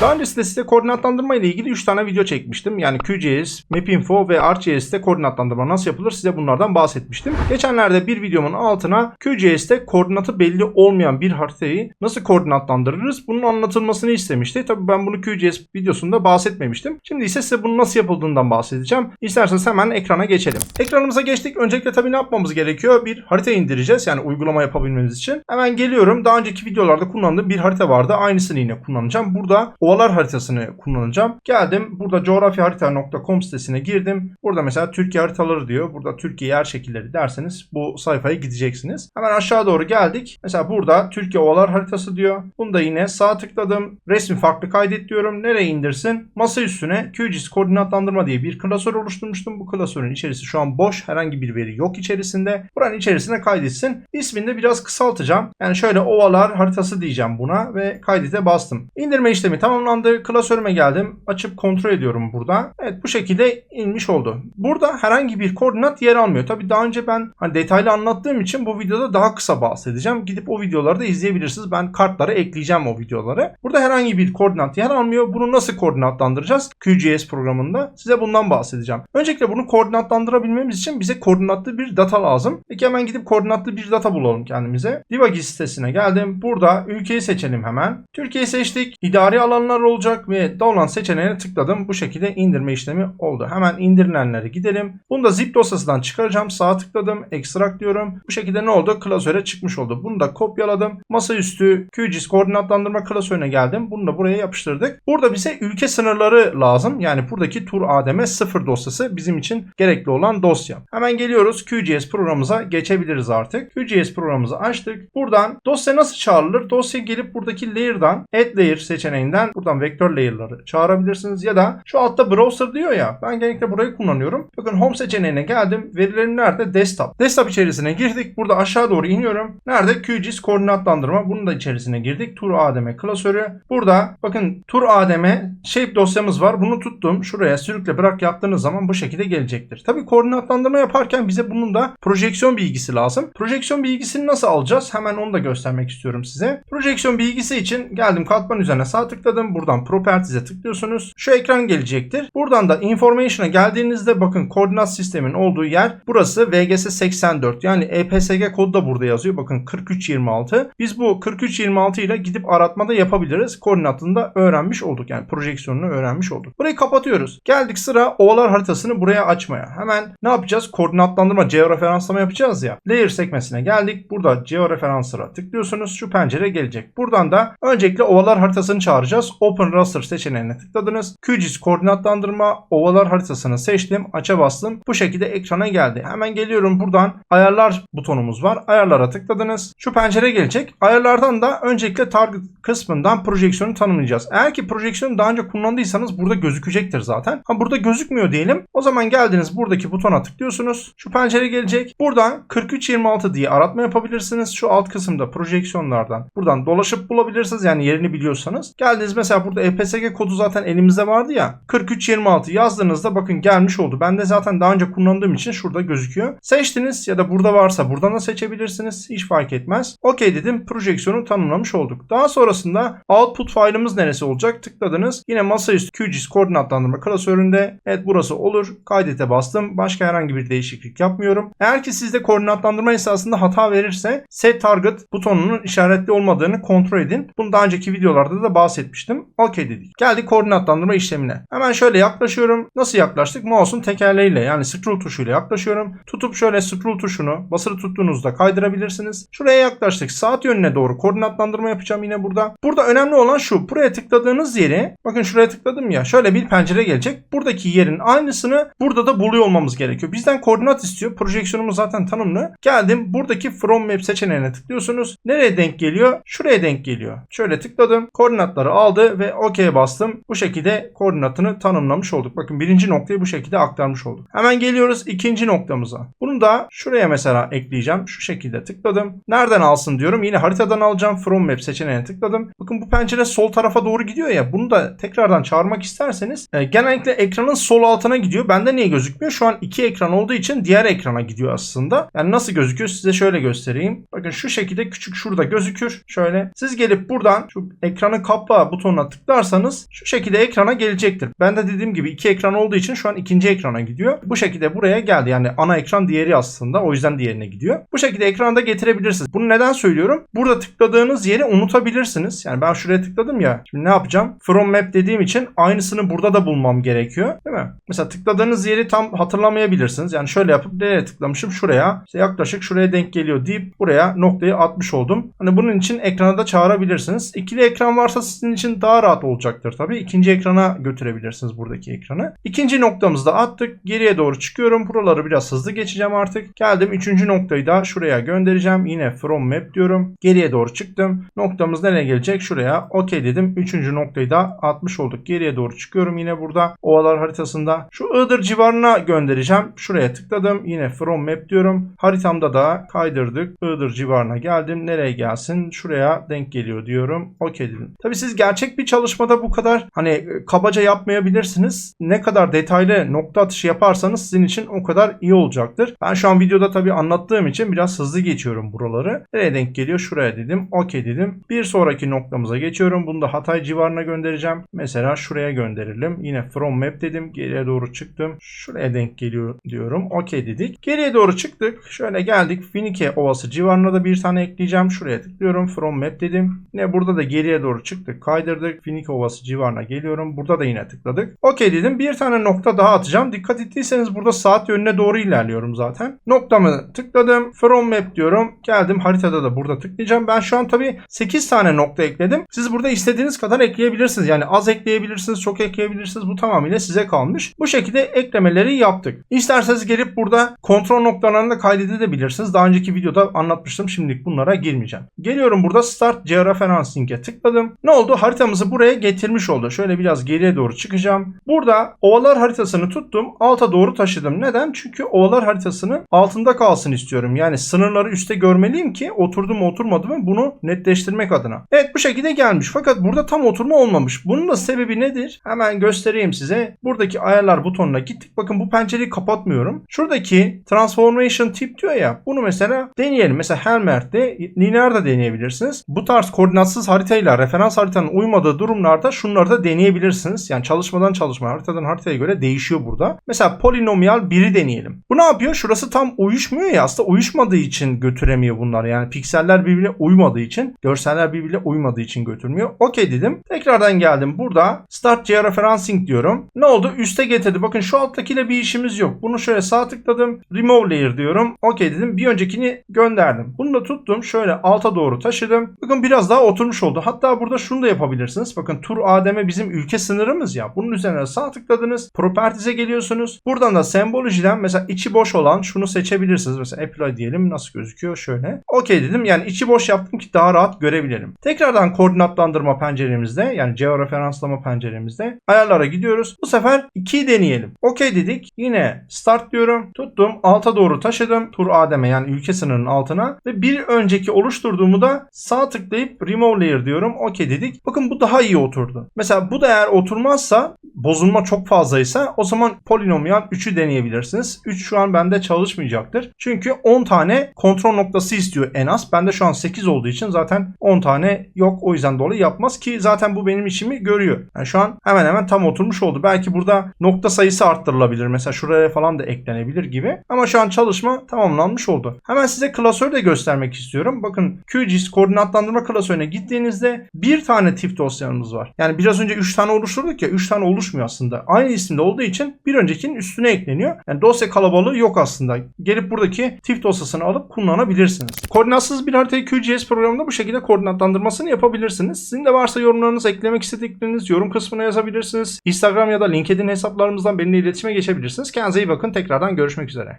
Daha öncesinde size koordinatlandırma ile ilgili 3 tane video çekmiştim. Yani QGIS, Mapinfo ve ArcGIS'te koordinatlandırma nasıl yapılır size bunlardan bahsetmiştim. Geçenlerde bir videomun altına QGIS'te koordinatı belli olmayan bir haritayı nasıl koordinatlandırırız bunun anlatılmasını istemişti. Tabii ben bunu QGIS videosunda bahsetmemiştim. Şimdi ise size bunun nasıl yapıldığından bahsedeceğim. İsterseniz hemen ekrana geçelim. Ekranımıza geçtik. Öncelikle tabii ne yapmamız gerekiyor? Bir harita indireceğiz. Yani uygulama yapabilmemiz için. Hemen geliyorum. Daha önceki videolarda kullandığım bir harita vardı. Aynısını yine kullanacağım. Burada ovalar haritasını kullanacağım. Geldim. Burada coğrafyaharita.com sitesine girdim. Burada mesela Türkiye haritaları diyor. Burada Türkiye yer şekilleri derseniz bu sayfaya gideceksiniz. Hemen aşağı doğru geldik. Mesela burada Türkiye ovalar haritası diyor. Bunu da yine sağ tıkladım. Resmi farklı kaydet diyorum. Nereye indirsin? Masa üstüne QGIS koordinatlandırma diye bir klasör oluşturmuştum. Bu klasörün içerisi şu an boş. Herhangi bir veri yok içerisinde. Buranın içerisine kaydetsin. İsmini de biraz kısaltacağım. Yani şöyle ovalar haritası diyeceğim buna ve kaydete bastım. İndirme işlemi tamamlandı. Klasörüme geldim. Açıp kontrol ediyorum burada. Evet bu şekilde inmiş oldu. Burada herhangi bir koordinat yer almıyor. Tabi daha önce ben hani detaylı anlattığım için bu videoda daha kısa bahsedeceğim. Gidip o videoları da izleyebilirsiniz. Ben kartlara ekleyeceğim o videoları. Burada herhangi bir koordinat yer almıyor. Bunu nasıl koordinatlandıracağız? QGIS programında size bundan bahsedeceğim. Öncelikle bunu koordinatlandırabilmemiz için bize koordinatlı bir data lazım. Peki hemen gidip koordinatlı bir data bulalım kendimize. Divagis sitesine geldim. Burada ülkeyi seçelim hemen. Türkiye'yi seçtik. İdari alanlar olacak ve download seçeneğine tıkladım. Bu şekilde indirme işlemi oldu. Hemen indirilenlere gidelim. Bunu da zip dosyasından çıkaracağım. Sağa tıkladım. Extract diyorum. Bu şekilde ne oldu? Klasöre çıkmış oldu. Bunu da kopyaladım. Masaüstü QGIS koordinatlandırma klasörüne geldim. Bunu da buraya yapıştırdık. Burada bize ülke sınırları lazım. Yani buradaki tur ADM 0 dosyası bizim için gerekli olan dosya. Hemen geliyoruz QGIS programımıza geçebiliriz artık. QGIS programımızı açtık. Buradan dosya nasıl çağrılır? Dosya gelip buradaki layer'dan add layer seçeneğinden buradan vektör layer'ları çağırabilirsiniz ya da şu altta browser diyor ya ben genellikle burayı kullanıyorum. Bakın home seçeneğine geldim. Verilerim nerede? Desktop. Desktop içerisine girdik. Burada aşağı doğru iniyorum. Nerede? QGIS koordinatlandırma. Bunun da içerisine girdik. Tur ADM klasörü. Burada bakın Tur ADM shape dosyamız var. Bunu tuttum. Şuraya sürükle bırak yaptığınız zaman bu şekilde gelecektir. Tabi koordinatlandırma yaparken bize bunun da projeksiyon bilgisi lazım. Projeksiyon bilgisini nasıl alacağız? Hemen onu da göstermek istiyorum size. Projeksiyon bilgisi için geldim katman üzerine sağ tıkladım. Buradan Properties'e tıklıyorsunuz. Şu ekran gelecektir. Buradan da Information'a geldiğinizde bakın koordinat sistemin olduğu yer burası VGS 84. Yani EPSG kodu da burada yazıyor. Bakın 4326. Biz bu 4326 ile gidip aratmada yapabiliriz. Koordinatını da öğrenmiş olduk. Yani projeksiyonunu öğrenmiş olduk. Burayı kapatıyoruz. Geldik sıra ovalar haritasını buraya açmaya. Hemen ne yapacağız? Koordinatlandırma, georeferanslama yapacağız ya. Layer sekmesine geldik. Burada georeferanslara tıklıyorsunuz. Şu pencere gelecek. Buradan da öncelikle ovalar haritasını çağıracağız. Open Raster seçeneğine tıkladınız. QGIS koordinatlandırma ovalar haritasını seçtim. Aça bastım. Bu şekilde ekrana geldi. Hemen geliyorum buradan ayarlar butonumuz var. Ayarlara tıkladınız. Şu pencere gelecek. Ayarlardan da öncelikle target kısmından projeksiyonu tanımlayacağız. Eğer ki projeksiyonu daha önce kullandıysanız burada gözükecektir zaten. Ha burada gözükmüyor diyelim. O zaman geldiniz buradaki butona tıklıyorsunuz. Şu pencere gelecek. Buradan 4326 diye aratma yapabilirsiniz. Şu alt kısımda projeksiyonlardan buradan dolaşıp bulabilirsiniz. Yani yerini biliyorsanız. Geldiniz mesela burada EPSG kodu zaten elimizde vardı ya. 4326 yazdığınızda bakın gelmiş oldu. Ben de zaten daha önce kullandığım için şurada gözüküyor. Seçtiniz ya da burada varsa buradan da seçebilirsiniz. Hiç fark etmez. OK dedim. Projeksiyonu tanımlamış olduk. Daha sonrasında output failimiz neresi olacak? Tıkladınız. Yine masaüstü QGIS koordinatlandırma klasöründe. Evet burası olur. Kaydete bastım. Başka herhangi bir değişiklik yapmıyorum. Eğer ki sizde koordinatlandırma esasında hata verirse set target butonunun işaretli olmadığını kontrol edin. Bunu daha önceki videolarda da bahsetmiştim. OK dedik. Geldik koordinatlandırma işlemine. Hemen şöyle yaklaşıyorum. Nasıl yaklaştık? Mouse'un tekerleğiyle yani scroll tuşuyla yaklaşıyorum. Tutup şöyle scroll tuşunu basılı tuttuğunuzda kaydırabilirsiniz. Şuraya yaklaştık. Saat yönüne doğru koordinatlandırma yapacağım yine burada. Burada önemli olan şu. Buraya tıkladığınız yeri bakın şuraya tıkladım ya. Şöyle bir pencere gelecek. Buradaki yerin aynısını burada da buluyor olmamız gerekiyor. Bizden koordinat istiyor. Projeksiyonumuz zaten tanımlı. Geldim. Buradaki from map seçeneğine tıklıyorsunuz. Nereye denk geliyor? Şuraya denk geliyor. Şöyle tıkladım. Koordinatları aldı ve OK bastım. Bu şekilde koordinatını tanımlamış olduk. Bakın birinci noktayı bu şekilde aktarmış olduk. Hemen geliyoruz ikinci noktamıza. Bunu da şuraya mesela ekleyeceğim. Şu şekilde tıkladım. Nereden alsın diyorum. Yine haritadan alacağım. From map seçeneğine tıkladım. Bakın bu pencere sol tarafa doğru gidiyor ya. Bunu da tekrardan çağırmak isterseniz e, genellikle ekranın sol altına gidiyor. Bende niye gözükmüyor? Şu an iki ekran olduğu için diğer ekrana gidiyor aslında. Yani nasıl gözüküyor size şöyle göstereyim. Bakın şu şekilde küçük şurada gözükür. Şöyle siz gelip buradan şu ekranı kapla butonu butonuna tıklarsanız şu şekilde ekrana gelecektir. Ben de dediğim gibi iki ekran olduğu için şu an ikinci ekrana gidiyor. Bu şekilde buraya geldi. Yani ana ekran diğeri aslında. O yüzden diğerine gidiyor. Bu şekilde ekranda getirebilirsiniz. Bunu neden söylüyorum? Burada tıkladığınız yeri unutabilirsiniz. Yani ben şuraya tıkladım ya. Şimdi ne yapacağım? From map dediğim için aynısını burada da bulmam gerekiyor. Değil mi? Mesela tıkladığınız yeri tam hatırlamayabilirsiniz. Yani şöyle yapıp nereye tıklamışım? Şuraya. İşte yaklaşık şuraya denk geliyor deyip buraya noktayı atmış oldum. Hani bunun için ekrana da çağırabilirsiniz. İkili ekran varsa sizin için daha rahat olacaktır tabii. İkinci ekrana götürebilirsiniz buradaki ekranı. İkinci noktamızı da attık. Geriye doğru çıkıyorum. Buraları biraz hızlı geçeceğim artık. Geldim. Üçüncü noktayı da şuraya göndereceğim. Yine from map diyorum. Geriye doğru çıktım. Noktamız nereye gelecek? Şuraya. Okey dedim. Üçüncü noktayı da atmış olduk. Geriye doğru çıkıyorum. Yine burada ovalar haritasında. Şu Iğdır civarına göndereceğim. Şuraya tıkladım. Yine from map diyorum. Haritamda da kaydırdık. Iğdır civarına geldim. Nereye gelsin? Şuraya denk geliyor diyorum. Okey dedim. Tabii siz gerçek bir çalışmada bu kadar hani e, kabaca yapmayabilirsiniz. Ne kadar detaylı nokta atışı yaparsanız sizin için o kadar iyi olacaktır. Ben şu an videoda tabii anlattığım için biraz hızlı geçiyorum buraları. Nereye denk geliyor? Şuraya dedim. Okey dedim. Bir sonraki noktamıza geçiyorum. Bunu da Hatay civarına göndereceğim. Mesela şuraya gönderelim. Yine from map dedim. Geriye doğru çıktım. Şuraya denk geliyor diyorum. Okey dedik. Geriye doğru çıktık. Şöyle geldik. Finike Ovası civarına da bir tane ekleyeceğim. Şuraya tıklıyorum. From map dedim. Yine burada da geriye doğru çıktık. Kaydırdık. Finike Ovası civarına geliyorum. Burada da yine tıkladık. Okey dedim. Bir tane nokta daha atacağım. Dikkat ettiyseniz burada saat yönüne doğru ilerliyorum zaten. Noktamı tıkladım. From map diyorum. Geldim. Haritada da burada tıklayacağım. Ben şu an tabii 8 tane nokta ekledim. Siz burada istediğiniz kadar ekleyebilirsiniz. Yani az ekleyebilirsiniz, çok ekleyebilirsiniz. Bu tamamıyla size kalmış. Bu şekilde eklemeleri yaptık. İsterseniz gelip burada kontrol noktalarını da kaydedebilirsiniz. Daha önceki videoda anlatmıştım. Şimdilik bunlara girmeyeceğim. Geliyorum burada Start Georeferencing'e tıkladım. Ne oldu? Haritamızı buraya getirmiş oldu. Şöyle biraz geriye doğru çıkacağım. Burada ovalar haritasını tuttum. Alta doğru taşıdım. Neden? Çünkü ovalar haritasının altında kalsın istiyorum. Yani sınırları üstte görmeliyim ki oturdu mu oturmadı mı bunu netleştirmek adına. Evet bu şekilde gelmiş. Fakat burada tam oturma olmamış. Bunun da sebebi nedir? Hemen göstereyim size. Buradaki ayarlar butonuna gittik. Bakın bu pencereyi kapatmıyorum. Şuradaki transformation tip diyor ya. Bunu mesela deneyelim. Mesela Helmer'de lineer de deneyebilirsiniz. Bu tarz koordinatsız haritayla referans haritanın uymadığı durumlarda şunları da deneyebilirsiniz. Yani çalışmadan çalışma haritadan haritaya göre değişiyor burada. Mesela polinomiyal 1'i deneyelim. Bu ne yapıyor? Şurası tam uyuşmuyor ya aslında uyuşmadığı için götüremiyor bunlar. Yani pikseller birbirine uymadığı için, görseller birbirine uymadığı için götürmüyor. Okey dedim. Tekrardan geldim. Burada Start Georeferencing diyorum. Ne oldu? Üste getirdi. Bakın şu alttakiyle bir işimiz yok. Bunu şöyle sağ tıkladım. Remove Layer diyorum. Okey dedim. Bir öncekini gönderdim. Bunu da tuttum. Şöyle alta doğru taşıdım. Bakın biraz daha oturmuş oldu. Hatta burada şunu da yapabilirsiniz. Bakın Tur ADM bizim ülke sınırımız ya. Bunun üzerine sağ tıkladınız. Properties'e geliyorsunuz. Buradan da sembolojiden mesela içi boş olan şunu seçebilirsiniz. Mesela apply diyelim. Nasıl gözüküyor? Şöyle. Okey dedim. Yani içi boş yaptım ki daha rahat görebilirim. Tekrardan koordinatlandırma penceremizde yani georeferanslama penceremizde ayarlara gidiyoruz. Bu sefer 2'yi deneyelim. Okey dedik. Yine start diyorum. Tuttum. Alta doğru taşıdım. Tur ADM yani ülke sınırının altına ve bir önceki oluşturduğumu da sağ tıklayıp remove layer diyorum. Okey dedik. Bakın bu daha iyi oturdu. Mesela bu da eğer oturmazsa bozulma çok fazlaysa o zaman polinomiyal 3'ü deneyebilirsiniz. 3 şu an bende çalışmayacaktır. Çünkü 10 tane kontrol noktası istiyor en az. Bende şu an 8 olduğu için zaten 10 tane yok. O yüzden dolayı yapmaz ki zaten bu benim işimi görüyor. Yani şu an hemen hemen tam oturmuş oldu. Belki burada nokta sayısı arttırılabilir. Mesela şuraya falan da eklenebilir gibi. Ama şu an çalışma tamamlanmış oldu. Hemen size klasörü de göstermek istiyorum. Bakın QGIS koordinatlandırma klasörüne gittiğinizde bir tane tip dosyamız var. Yani biraz önce 3 tane oluşturduk ya 3 tane oluşmuyor aslında. Aynı isimde olduğu için bir öncekinin üstüne ekleniyor. Yani dosya kalabalığı yok aslında. Gelip buradaki tip dosyasını alıp kullanabilirsiniz. Koordinatsız bir haritayı QGIS programında bu şekilde koordinatlandırmasını yapabilirsiniz. Sizin de varsa yorumlarınız, eklemek istedikleriniz yorum kısmına yazabilirsiniz. Instagram ya da LinkedIn hesaplarımızdan benimle iletişime geçebilirsiniz. Kendinize iyi bakın. Tekrardan görüşmek üzere.